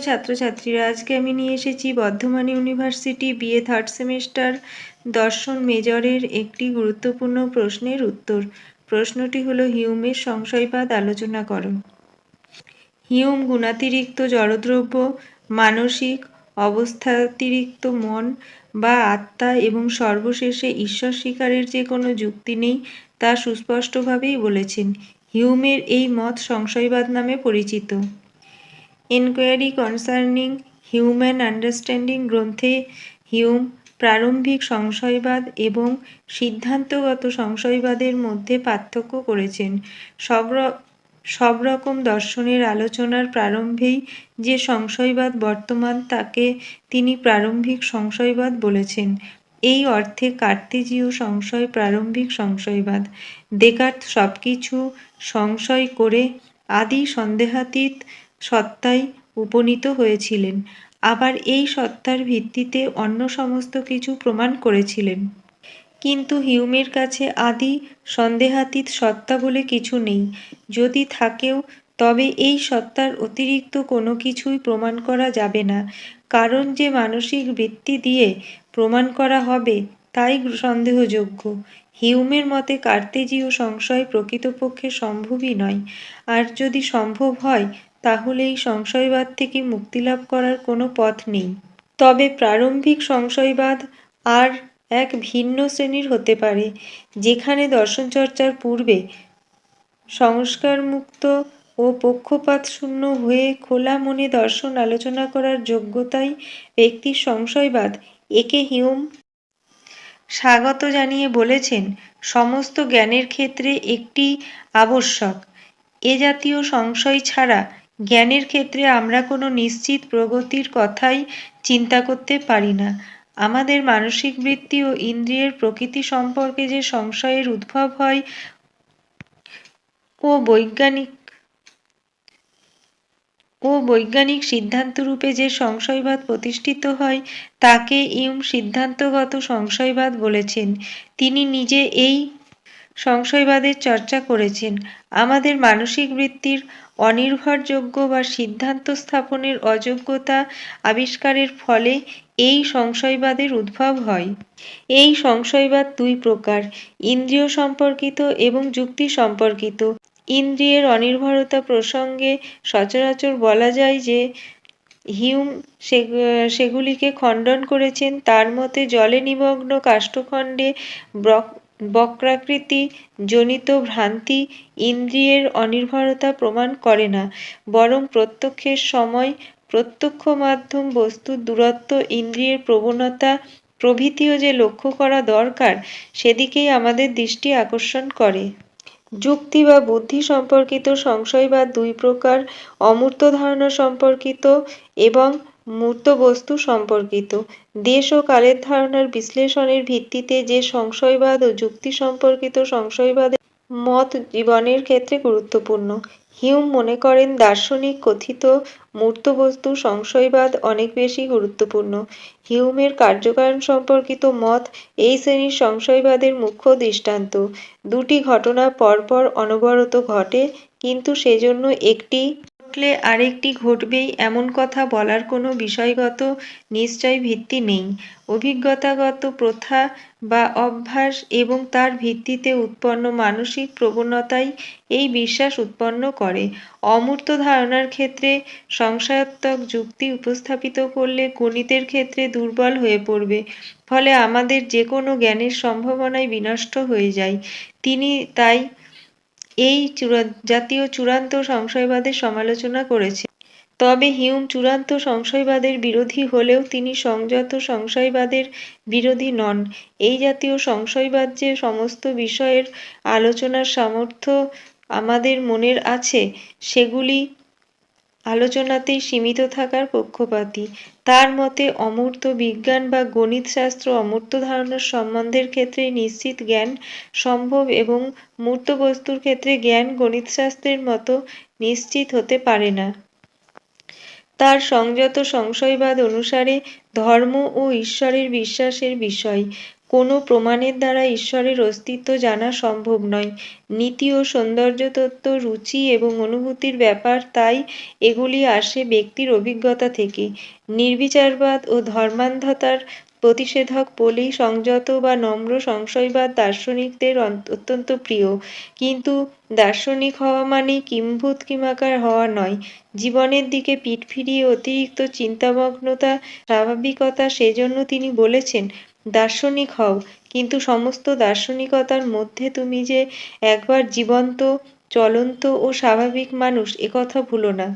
ছাত্রছাত্রীরা, আজকে আমি নিয়ে এসেছি Bardhaman university BA third semester দর্শন মেজরের একটি গুরুত্বপূর্ণ প্রশ্নের উত্তর। প্রশ্নটি হলো হিউমের সংশয়বাদ আলোচনা করো হিউম গুণাতিরিক্ত জড়দ্রব্য, মানসিক অবস্থাতিরিক্ত মন বা আত্মা এবং সর্বশেষে ঈশ্বর স্বীকারের যে কোনো যুক্তি নেই তা সুস্পষ্টভাবেই বলেছেন। হিউমের এই মত সংশয়বাদ নামে পরিচিত। এনকোয়ারি কনসার্নিং হিউম্যান আন্ডারস্ট্যান্ডিং গ্রন্থে হিউম প্রারম্ভিক সংশয়বাদ এবং সিদ্ধান্তগত সংশয়বাদের মধ্যে পার্থক্য করেছেন। সব সব রকম দর্শনের আলোচনার প্রারম্ভেই যে সংশয়বাদ বর্তমান তাকে তিনি প্রারম্ভিক সংশয়বাদ বলেছেন। এই অর্থে কার্তেজীয় সংশয়, প্রারম্ভিক সংশয়বাদ। দেকার্ত সব কিছু সংশয় করে আদি সন্দেহাতীত সত্তায় উপনীত হয়েছিলেন। আবার এই সত্তার ভিত্তিতে অন্য সমস্ত কিছু প্রমাণ করেছিলেন। কিন্তু হিউমের কাছে আদি সন্দেহাতীত সত্তা বলে কিছু নেই। যদি থাকেও, তবে এই সত্তার অতিরিক্ত কোনো কিছুই প্রমাণ করা যাবে না। কারণ যে মানসিক বৃত্তি দিয়ে প্রমাণ করা হবে, তাই সন্দেহযোগ্য। হিউমের মতে কার্তেজীয় সংশয় প্রকৃতপক্ষে সম্ভবই নয়। আর যদি সম্ভব হয় তাহলে এই সংশয়বাদ থেকে মুক্তিলাভ করার কোনো পথ নেই। তবে প্রারম্ভিক সংশয়বাদ আর এক ভিন্ন শ্রেণির হতে পারে, যেখানে দর্শন চর্চার পূর্বে সংস্কারমুক্ত ও পক্ষপাতশূন্য হয়ে খোলা মনে দর্শন আলোচনা করার যোগ্যতাই ব্যক্তির সংশয়বাদ। একে হিউম স্বাগত জানিয়ে বলেছেন, সমস্ত জ্ঞানের ক্ষেত্রে একটি আবশ্যক। এ জাতীয় সংশয় ছাড়া জ্ঞানের ক্ষেত্রে আমরা কোনো নিশ্চিত প্রগতির কথাই চিন্তা করতে পারি না। আমাদের মানসিক বৃত্তি ও ইন্দ্রিয়ের প্রকৃতি সম্পর্কে যে সংশয়ের উদ্ভব হয় ও বৈজ্ঞানিক ও বৈজ্ঞানিক সিদ্ধান্তরূপে যে সংশয়বাদ প্রতিষ্ঠিত হয়, তাকে ইউম সিদ্ধান্তগত সংশয়বাদ বলেছেন। তিনি নিজে এই সংশয়বাদের চর্চা করেছেন। আমাদের মানসিক বৃত্তির অনির্ভরযোগ্য বা সিদ্ধান্ত স্থাপনের অযোগ্যতা আবিষ্কারের ফলে এই সংশয়বাদের উদ্ভব হয়। এই সংশয়বাদ দুই প্রকার, ইন্দ্রিয় সম্পর্কিত এবং যুক্তি সম্পর্কিত। ইন্দ্রিয়ের অনির্ভরতা প্রসঙ্গে সচরাচর বলা যায় যে, হিউম সেগুলিকে খণ্ডন করেছেন। তার মতে জলে নিমগ্ন কাষ্ঠখণ্ডে বক্রাকৃতি, জনিত ভ্রান্তি, ইন্দ্রিয়ের অনির্ভরতা প্রমাণ করে না, বরং প্রত্যক্ষের সময়, প্রত্যক্ষ মাধ্যম বস্তুর দূরত্ব, ইন্দ্রিয়ের প্রবণতা, প্রভৃতিও যে লক্ষ্য করা দরকার, সেদিকেই আমাদের দৃষ্টি আকর্ষণ করে। যুক্তি বা বুদ্ধি সম্পর্কিত সংশয় বা দুই প্রকার অমূর্ত ধারণা সম্পর্কিত এবং মূর্ত বস্তু সম্পর্কিত। দেশ ও কালের ধারণার বিশ্লেষণের ভিত্তিতে যে সংশয়বাদ ও যুক্তি সম্পর্কিত সংশয়বাদের মত জীবনের ক্ষেত্রে গুরুত্বপূর্ণ। হিউম মনে করেন, দার্শনিক কথিত মূর্ত বস্তু সংশয়বাদ অনেক বেশি গুরুত্বপূর্ণ। হিউমের কার্যকারণ সম্পর্কিত মত এই শ্রেণির সংশয়বাদের মুখ্য দৃষ্টান্ত। দুটি ঘটনা পরপর অনবরত ঘটে, কিন্তু সেজন্য একটি ঘটলে আরেকটি ঘটবেই, এমন কথা বলার কোনো বিষয়গত নিশ্চয় ভিত্তি নেই। অভিজ্ঞতাগত প্রথা বা অভ্যাস এবং তার ভিত্তিতে উৎপন্ন মানসিক প্রবণতাই এই বিশ্বাস উৎপন্ন করে। অমূর্ত ধারণার ক্ষেত্রে সংশয়াত্মক যুক্তি উপস্থাপিত করলে গণিতের ক্ষেত্রে দুর্বল হয়ে পড়বে, ফলে আমাদের যে কোনো জ্ঞানের সম্ভাবনাই বিনষ্ট হয়ে যায়। তিনি তাই এই জাতীয় চূড়ান্ত সংশয়বাদের সমালোচনা করেছে। তবে হিউম চূড়ান্ত সংশয়বাদের বিরোধী হলেও তিনি সংযত সংশয়বাদের বিরোধী নন। এই জাতীয় সংশয়বাদ যে সমস্ত বিষয়ের আলোচনার সামর্থ্য আমাদের মনের আছে, সেগুলি আলোচনাতেই সীমিত থাকার পক্ষপাতী। তার মতে, অমূর্ত বিজ্ঞান বা গণিত শাস্ত্র অমূর্ত ধারণার সম্বন্ধের ক্ষেত্রে নিশ্চিত জ্ঞান সম্ভব এবং মূর্ত বস্তুর ক্ষেত্রে জ্ঞান গণিতশাস্ত্রের মতো নিশ্চিত হতে পারে না। তার সংযত সংশয়বাদ অনুসারে ধর্ম ও ঈশ্বরের বিশ্বাসের বিষয়। কোনো প্রমাণের দ্বারা ঈশ্বরের অস্তিত্ব জানা সম্ভব নয়। নীতি ও সৌন্দর্য তত্ত্ব, রুচি এবং অনুভূতির ব্যাপার, তাই এগুলি আসে ব্যক্তির অভিজ্ঞতা থেকে। নির্বিচারবাদ ও ধর্মান্ধতার প্রতিষেধক বলেই সংযত বা নম্র সংশয়বাদ দার্শনিকদের অত্যন্ত প্রিয়। কিন্তু দার্শনিক হওয়া মানে কিম্ভূত কিমাকার হওয়া নয়। জীবনের দিকে পিঠ ফিরিয়ে অতিরিক্ত চিন্তামগ্নতা, স্বাভাবিকতা সেজন্য তিনি বলেছেন দার্শনিক হও। কিন্তু সমস্ত দার্শনিকতার মধ্যে তুমি যে একবার জীবন্ত, চলন্ত ও স্বাভাবিক মানুষ একথা ভুলো না।